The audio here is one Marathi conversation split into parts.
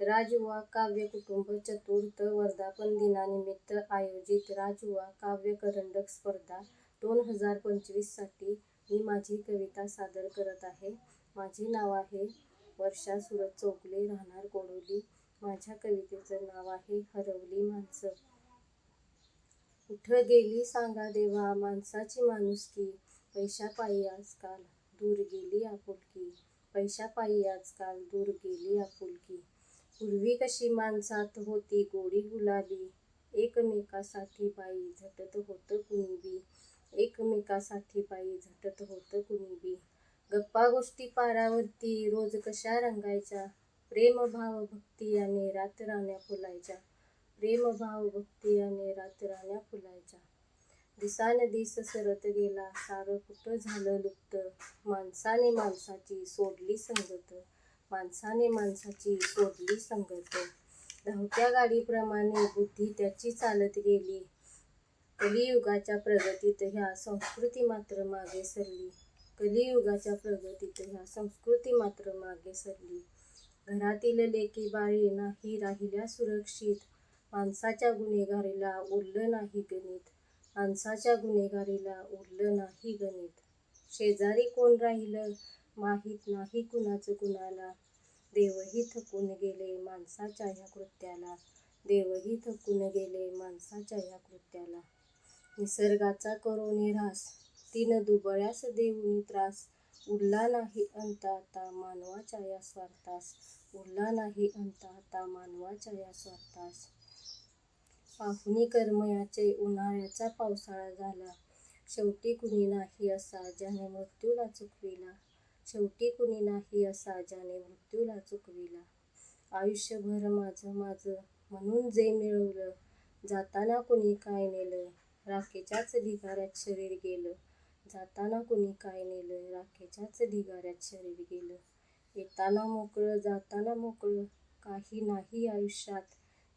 राजुवा राजयुवा काव्य कुटुंब चतुर्थ वर्धापन दिनानिमित्त आयोजित राजयुवा काव्य करंडक स्पर्धा दोन हजार पंचवीससाठी मी माझी कविता सादर करत आहे. माझे नाव आहे वर्षा सुरत चौगले राहणार कोडोली. माझ्या कवितेचं नाव आहे हरवली माणसं. कुठं गेली सांगा देवा माणसाची माणुसकी. पैशापायी आजकाल दूर गेली आपुलकी. पैशापायी आजकाल दूर गेली आपुलकी. पूर्वी कशी माणसात होती गोडी गुलाबी एकमेकासाठी बाई झटत होतं कुणी बी एकमेकासाठी बाई झटत होतं कुणी बी. गप्पा गोष्टी पारावरती रोज कशा रंगायच्या? प्रेम भाव भक्ती आणि रातराण्या फुलायच्या. प्रेम भाव भक्ती आणि रातराण्या फुलायच्या. दिसान दिस सरत गेला सारं कुठं झालं लुप्त? माणसाने माणसाची सोडली संगत. माणसाने माणसाची सोडली संगत. धावत्या गाडीप्रमाणे बुद्धी त्याची चालत गेली. कलियुगाच्या प्रगतीत ह्या संस्कृती मात्र मागे सरली. कलियुगाच्या प्रगतीत ह्या संस्कृती मात्र मागे सरली. घरातील लेकी बाळी नाही राहिल्या सुरक्षित. माणसाच्या गुन्हेगारीला उरलं नाही गणित. माणसाच्या गुन्हेगारीला उरलं नाही गणित. शेजारी कोण राहिलं? माहीत नाही कुणाचं कुणाला. देवही थकून गेले माणसाच्या ह्या कृत्याला. देवही थकून गेले माणसाच्या ह्या कृत्याला. निसर्गाचा करो निरास तीन दुबळ्यास देऊनी त्रास. उरला नाही अंत आता मानवाच्या या स्वार्थास. उरला नाही अंत आता मानवाच्या या स्वार्थास. पाहुणी कर्मयाचे उन्हाळ्याचा पावसाळा झाला. शेवटी कुणी नाही असा ज्याने मृत्यूला चुकविला. शेवटी कुणी नाही असा ज्याने मृत्यूला चुकविला. आयुष्यभर माझं माझं म्हणून जे मिळवलं जाताना कुणी काय नेलं राखेच्याच ढिगाऱ्यात शरीर गेलं. जाताना कुणी काय नेलं राखेच्याच ढिगाऱ्यात शरीर गेलं. येताना मोकळं जाताना मोकळं काही नाही आयुष्यात.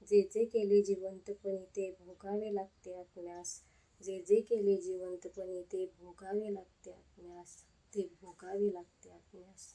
जे जे केले जिवंतपणी ते भोगावे लागते आत्म्यास. जे जे केले जिवंतपणी ते भोगावे लागते आत्म्यास. ते भोगावे लागते आत्म्यास